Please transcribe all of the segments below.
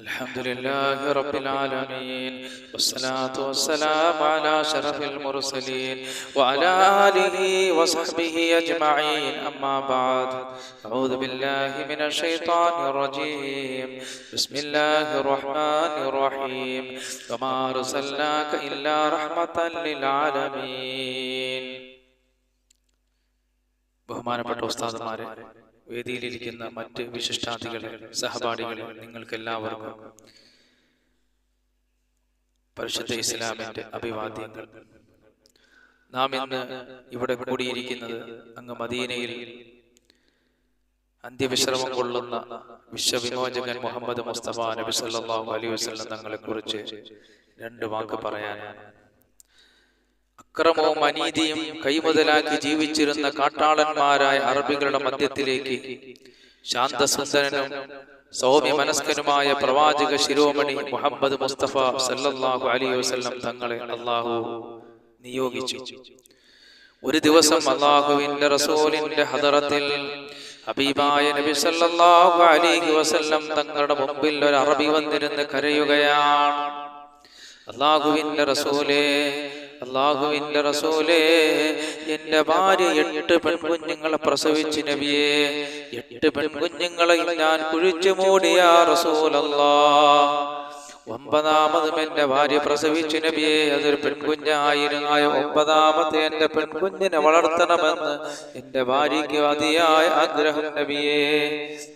الحمد لله رب العالمين والصلاة والسلام على شرف المرسلين وعلى آله وصحبه أجمعين أما بعد أعوذ بالله من الشيطان الرجيم بسم الله الرحمن الرحيم وما أرسلناك إلا رحمة للعالمين بهمان پٹوستاد مارے വേദിയിലിരിക്കുന്ന മറ്റ് വിശിഷ്ടാതികളെ സഹപാഠികളെ നിങ്ങൾക്ക് എല്ലാവർക്കും പരിശുദ്ധ ഇസ്ലാമിന്റെ അഭിവാദ്യങ്ങൾ. നാം ഇന്ന് ഇവിടെ കൂടിയിരിക്കുന്നത് അങ്ങ് മദീനയിൽ അന്ത്യവിശ്രമം കൊള്ളുന്ന വിശ്വവിമോചകൻ മുഹമ്മദ് മുസ്തഫ നബി സല്ലല്ലാഹു അലൈഹി വസല്ലം തങ്ങളെ കുറിച്ച് രണ്ട് വാക്ക് പറയാനാണ്. അക്രമവും അനീതിയും കൈമുതലാക്കി ജീവിച്ചിരുന്ന കാട്ടാളന്മാരായ അറബികളുടെ മധ്യത്തിലേക്ക്. ശാന്തസുന്ദരനും സൗമ്യ മനസ്കനുമായ പ്രവാചക ശിരോമണി മുഹമ്മദ് മുസ്തഫ സല്ലാഹു അലി വസ്ലം തങ്ങളെ അള്ളാഹു നിയോഗിച്ചു. ഒരു ദിവസം അള്ളാഹുവിന്റെ റസൂലിന്റെ ഹദറത്തിൽ ഹബീബായ നബി സല്ലല്ലാഹു അലൈഹി വസല്ലം തങ്ങളുടെ മുമ്പിൽ ഒരു അറബി വന്നിരുന്ന് കരയുകയാണ്. അള്ളാഹുവിന്റെ റസൂലേ അള്ളാഹുവിന്റെ റസൂലേ എന്റെ ഭാര്യ എട്ട് പെൺകുഞ്ഞുങ്ങളെ പ്രസവിച്ച് നബിയെ എട്ട് പെൺകുഞ്ഞുങ്ങളെ ഞാൻ കുഴിച്ചു മൂടിയ റസൂലല്ലാ. ഒമ്പതാമതും എന്റെ ഭാര്യ പ്രസവിച്ചു നബിയെ അതൊരു പെൺകുഞ്ഞായിരുന്നു. ഒമ്പതാമത്തെ എന്റെ പെൺകുഞ്ഞിനെ വളർത്തണമെന്ന് എന്റെ ഭാര്യയ്ക്ക് അതിയായ ആഗ്രഹം നബിയെ.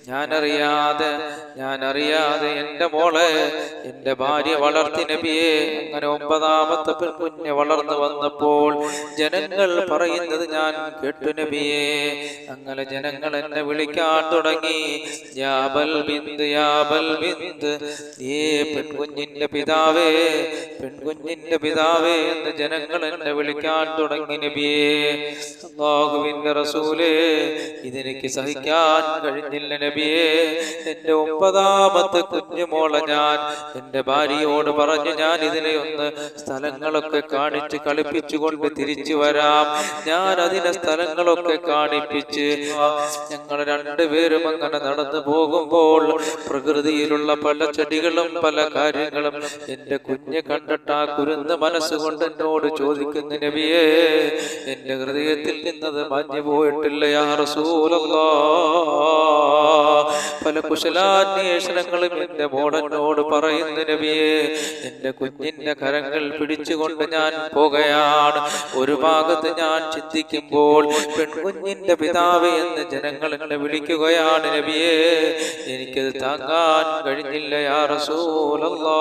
ഞാനറിയാതെ ഞാനറിയാതെ എന്റെ മോളെ എന്റെ ഭാര്യ വളർത്തി നബിയെ. അങ്ങനെ ഒമ്പതാമത്തെ പെൺകുഞ്ഞെ വളർന്നു വന്നപ്പോൾ ജനങ്ങൾ പറയുന്നത് ഞാൻ കേട്ടു നബിയെ. അങ്ങനെ ജനങ്ങൾ എന്നെ വിളിക്കാൻ തുടങ്ങി. യാബൽ ബിന്ദ് യാബൽ ബിന്ദ് ഏ പെൺകുഞ്ഞിന്റെ പിതാവേ പെൺകുഞ്ഞിന്റെ പിതാവേ എന്ന് ജനങ്ങൾ എന്നെ വിളിക്കാൻ തുടങ്ങി നബിയേ. അള്ളാഹുവിന്റെ റസൂലേ ഇതെനിക്ക് സഹിക്കാൻ കഴിഞ്ഞില്ല നബിയേ. എന്റെ ഒമ്പതാമത്തെ കുഞ്ഞുമോളെ ഞാൻ എന്റെ ഭാര്യയോട് പറഞ്ഞു ഞാൻ ഇതിനെ ഒന്ന് സ്ഥലങ്ങളൊക്കെ കാണിച്ച് കളിപ്പിച്ചുകൊണ്ട് തിരിച്ചു വരാം. ഞാൻ അതിനെ സ്ഥലങ്ങളൊക്കെ കാണിപ്പിച്ച് ഞങ്ങൾ രണ്ടുപേരും അങ്ങനെ നടന്നു പോകുമ്പോൾ പ്രകൃതിയിലുള്ള പല ചെടികളും പല കാര്യങ്ങളും എന്റെ കുഞ്ഞ് കണ്ടിട്ട് ആ കുരുന്ന് മനസ്സുകൊണ്ട് എന്നോട് ചോദിക്കുന്ന നബിയേ എന്റെ ഹൃദയത്തിൽ നിന്നത് മഞ്ഞു പോയിട്ടില്ല യാ റസൂലല്ലാ. പല കുശലാന്വേഷണങ്ങളും എന്റെ മോടനോട് പറയുന്ന നബിയെ എന്റെ കുഞ്ഞിന്റെ കരങ്ങൾ പിടിച്ചുകൊണ്ട് ഞാൻ പോകുകയാണ്. ഒരു ഭാഗത്ത് ഞാൻ ചിന്തിക്കുമ്പോൾ പെൺകുഞ്ഞിന്റെ പിതാവ് എന്ന് ജനങ്ങൾ എന്നെ വിളിക്കുകയാണ് നബിയെ എനിക്കത് താങ്ങാൻ കഴിഞ്ഞില്ല യാ റസൂലല്ലാ.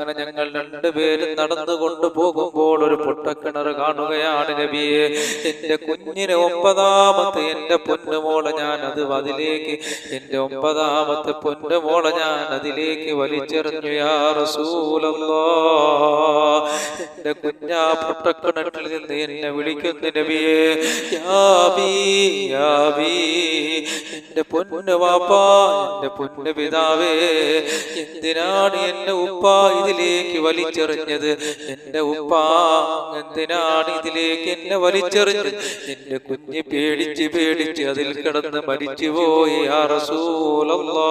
അങ്ങനെ ഞങ്ങൾ രണ്ടുപേരും നടന്നു കൊണ്ടുപോകുമ്പോൾ ഒരു പൊട്ടക്കിണർ കാണുകയാണ് നബിയെ. എന്റെ കുഞ്ഞിന് ഒമ്പതാമത്തെ എന്റെ പൊന്നുമോളെ ഞാൻ അത് അതിലേക്ക് എന്റെ ഒമ്പതാമത്തെ പൊന്നുമോളെ ഞാൻ അതിലേക്ക് വലിച്ചെറിഞ്ഞു. യാ എന്റെ കുഞ്ഞാ പൊട്ടക്കിണറ്റിൽ നിന്ന് എന്നെ വിളിക്കുന്നു നബിയെ. യാബി യാബി എന്റെ പൊന്നു വാപ്പാ എന്റെ പൊന്നു പിതാവേ. എന്തിനാണ് എന്റെ ഉപ്പ ഇതിലേക്ക് വലിച്ചെറിഞ്ഞത് എന്റെ ഉപ്പ എന്തിനാണ് ഇതിലേക്ക് എന്നെ വലിച്ചെറിഞ്ഞത്? എന്റെ കുഞ്ഞ് പേടിച്ച് പേടിച്ച് അതിൽ കിടന്ന് മരിച്ചുപോയി. ആ റസൂലല്ലാ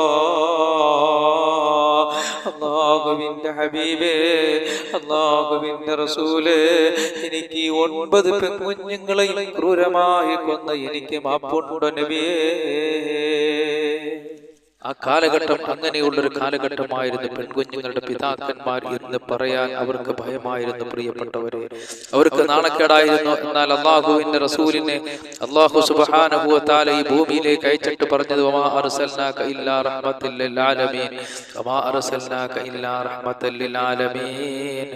അള്ളാഹുവിന്റെ ഹബീബേ അള്ളാഹുവിന്റെ റസൂലേ എനിക്ക് ഒൻപത് പെൺകുഞ്ഞുങ്ങളെയും ക്രൂരമായി കൊന്ന എനിക്ക് മാപ്പുണ്ടോ നബിയേ. ആ കാലഘട്ടം അങ്ങനെയുള്ളൊരു കാലഘട്ടമായിരുന്നു പെൺകുഞ്ഞുങ്ങളുടെ പിതാക്കന്മാർ എന്ന് പറയാൻ അവർക്ക് ഭയമായിരുന്നു പ്രിയപ്പെട്ടവരെ. അവർക്ക് നാണക്കേടായിരുന്നു. എന്നാൽ അള്ളാഹുവിന്റെ റസൂലിനെ അള്ളാഹു സുബാനുഭവത്താല ഈ ഭൂമിയിലേക്ക് അയച്ചിട്ട് പറഞ്ഞത് "വമാ അർസൽനാക ഇല്ലാ റഹ്മത്തൽ ലിൽ ആലമീൻ വമാ അർസൽനാക ഇല്ലാ റഹ്മത്തൽ ലിൽ ആലമീൻ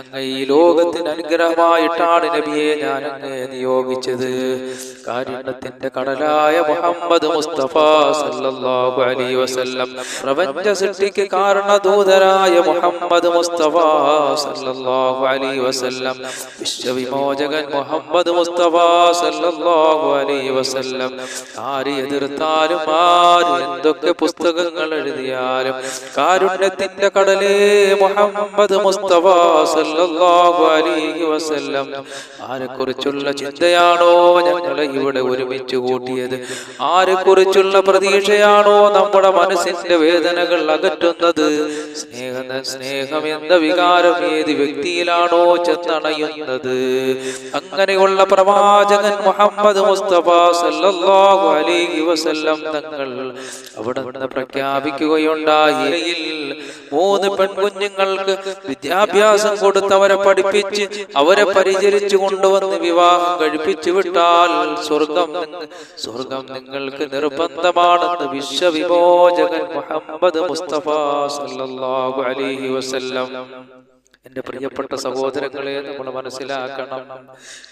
അങ്ങ് ഈ ലോകത്തിന് അനുഗ്രഹമായിട്ടാണ് നബിയെ ഞാൻ അങ്ങ് നിയോഗിച്ചത്. കാരുണ്യത്തിന്റെ കടലായ മുഹമ്മദ് മുസ്തഫ സല്ലല്ലാഹു അലൈഹി വസല്ലം പ്രപഞ്ച സൃഷ്ടിക്ക് കാരണദൂതരായ മുഹമ്മദ് മുസ്തഫ സല്ലല്ലാഹു അലൈഹി വസല്ലം വിശ്വവിമോചകൻ മുഹമ്മദ് മുസ്തഫ സല്ലല്ലാഹു അലൈഹി വസല്ലം ആര് എതിർത്താലും ആര് എന്തൊക്കെ പുസ്തകങ്ങൾ എഴുതിയാലും കാരുണ്യത്തിന്റെ കടലേ മുഹമ്മദ് മുസ്തഫ സല്ലല്ലാഹു അലൈഹി വസല്ലം. ആരെക്കുറിച്ചുള്ള ചിന്തയാണോ ഞങ്ങളെ ഇവിടെ ഒരുമിച്ച് കൂട്ടിയത്? ആരെക്കുറിച്ചുള്ള പ്രതീക്ഷയാണോ നമ്മൾ നമ്മുടെ മനസ്സിന്റെ വേദനകൾ അകറ്റുന്നത്? സ്നേഹം സ്നേഹം എന്ന വികാരം ഏത് വ്യക്തിയിലാണോ ചെന്നണയുന്നത്? അങ്ങനെയുള്ള പ്രവാചകൻ മുഹമ്മദ് മുസ്തഫ സല്ലല്ലാഹു അലൈഹി വസല്ലം തങ്ങൾ അവിടെ പ്രഖ്യാപിക്കുകയുണ്ടായി. മൂന്ന് പെൺകുഞ്ഞുങ്ങൾക്ക് വിദ്യാഭ്യാസം കൊടുത്തവരെ പഠിപ്പിച്ച് അവരെ പരിചരിച്ചു കൊണ്ടുവന്ന് വിവാഹം കഴിപ്പിച്ചു വിട്ടാൽ സ്വർഗം സ്വർഗം നിങ്ങൾക്ക് നിർബന്ധമാണെന്ന് വിശ്വവിമോചകൻ മുഹമ്മദ് മുസ്തഫ സല്ലല്ലാഹു അലൈഹി വസല്ലം. എന്റെ പ്രിയപ്പെട്ട സഹോദരങ്ങളെ നമ്മൾ മനസ്സിലാക്കണം.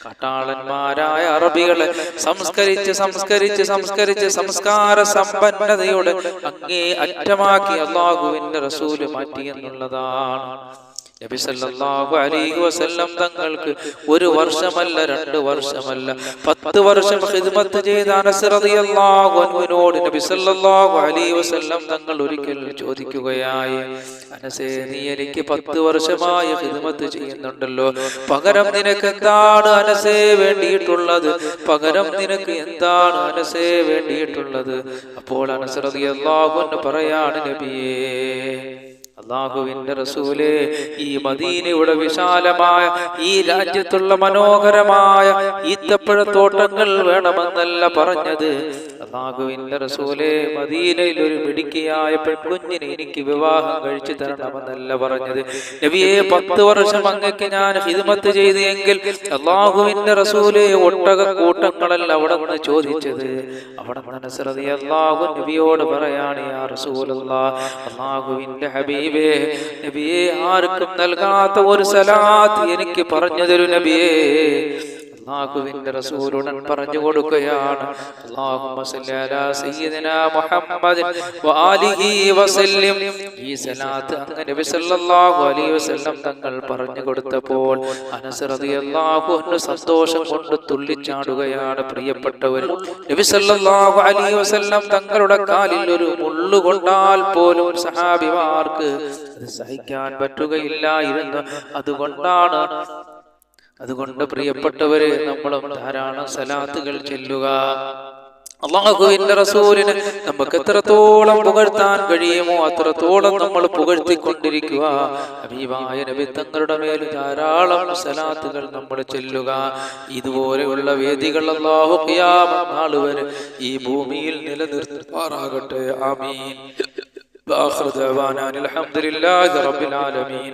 കാട്ടാളന്മാരായ അറബികളെ സംസ്കരിച്ച് സംസ്കരിച്ച് സംസ്കരിച്ച് സംസ്കാര സമ്പന്നതയോട് അങ്ങേ അറ്റമാക്കി അള്ളാഹുവിന്റെ റസൂൽ മാറ്റി എന്നുള്ളതാണ്. നബി സല്ലല്ലാഹു അലൈഹി വസല്ലം തങ്ങൾക്ക് ഒരു വർഷമല്ല രണ്ട് വർഷമല്ല. പത്ത് വർഷം ഖിദ്മത്ത് ചെയ്ത അനസ് റളിയല്ലാഹു അൻഹുവിനോട് നബി സല്ലല്ലാഹു അലൈഹി വസല്ലം തങ്ങൾ ഒരിക്കൽ ചോദിക്കുകയായി. അനസേ നീ എനിക്ക് പത്ത് വർഷമായി ഖിദ്മത്ത് ചെയ്യുന്നുണ്ടല്ലോ. പകരം നിനക്ക് എന്താണ് അനസേ വേണ്ടിയിട്ടുള്ളത്? പകരം നിനക്ക് എന്താണ് അനസേ വേണ്ടിയിട്ടുള്ളത്? അപ്പോൾ അനസ് റളിയല്ലാഹു അൻഹു പറയാണ് നബിയേ അള്ളാഹുവിന്റെ റസൂൽ ഈ മദീനയുടെ വിശാലമായ ഈ രാജ്യത്തുള്ള മനോഹരമായ ഈത്തപ്പഴത്തോട്ടങ്ങൾ വേണമെന്നല്ല പറഞ്ഞത്. അള്ളാഹുവിന്റെ റസൂൽ മദീനയിൽ ഒരു മിടുക്കിയായ പെൺകുഞ്ഞിനെ എനിക്ക് വിവാഹം കഴിച്ചു തരണമെന്നല്ല പറഞ്ഞത്. നബിയെ പത്ത് വർഷം അങ്ങക്ക് ഞാൻ ഹിദ്മത്ത് ചെയ്തു എങ്കിൽ അള്ളാഹുവിന്റെ റസൂൽ ഒട്ടക കൂട്ടങ്ങളല്ല അവിടെ നിന്ന് ചോദിച്ചത്. അവിടെ മനസ്സിറതി അള്ളാഹു നബിയോട് പറയാണ് യാ റസൂലല്ലാ അള്ളാഹുവിന്റെ ഹബീബേ നബിയേ ആർക്കും നൽകാത്ത ഒരു സലാത്ത് എനിക്ക് പറഞ്ഞു തരൂ നബിയേ. അള്ളാഹുവിന്റെ റസൂലുടൻ പറഞ്ഞു കൊടുക്കുകയാണ്. അല്ലാഹുമ്മ സല്ലി അലാ സയ്യിദിനാ മുഹമ്മദിൻ വആലിഹി വസല്ലം ഈ സലാത്ത് നബി സല്ലല്ലാഹു അലൈഹി വസല്ലം തങ്ങൾ പറഞ്ഞു കൊടുത്തപ്പോൾ അനസ് റളിയല്ലാഹു അൻഹു സന്തോഷം കൊണ്ട് തുള്ളിച്ചാടുകയാണ് പ്രിയപ്പെട്ടവർ. നബി സല്ലല്ലാഹു അലൈഹി വസല്ലം തങ്ങളുടെ കാലിൽ ഒരു മുള്ളു കൊണ്ടാൽ പോലും സഹാബിമാർക്ക് സഹിക്കാൻ പറ്റുകയില്ലായിരുന്നു. അതുകൊണ്ടാണ് അതുകൊണ്ട് പ്രിയപ്പെട്ടവരെ നമ്മളും ധാരാളം സലാത്തുകൾ ചെല്ലുക അള്ളാഹുവിന്റെ റസൂലിന് നമുക്ക് എത്രത്തോളം പുകഴ്ത്താൻ കഴിയുമോ അത്രത്തോളം നമ്മൾ പുകഴ്ത്തിക്കൊണ്ടിരിക്കുക ഹബീബായ നബി തങ്ങളുടെ മേൽ ധാരാളം സലാത്തുകൾ നമ്മൾ ചെല്ലുക ഇതുപോലെയുള്ള വേദികൾ അള്ളാഹു ഖിയാമത്ത് നാൾ വരെ ഈ ഭൂമിയിൽ നിലനിർത്തുമാറാകട്ടെ ആമീൻ وآخر دعوانا أن الحمد لله رب العالمين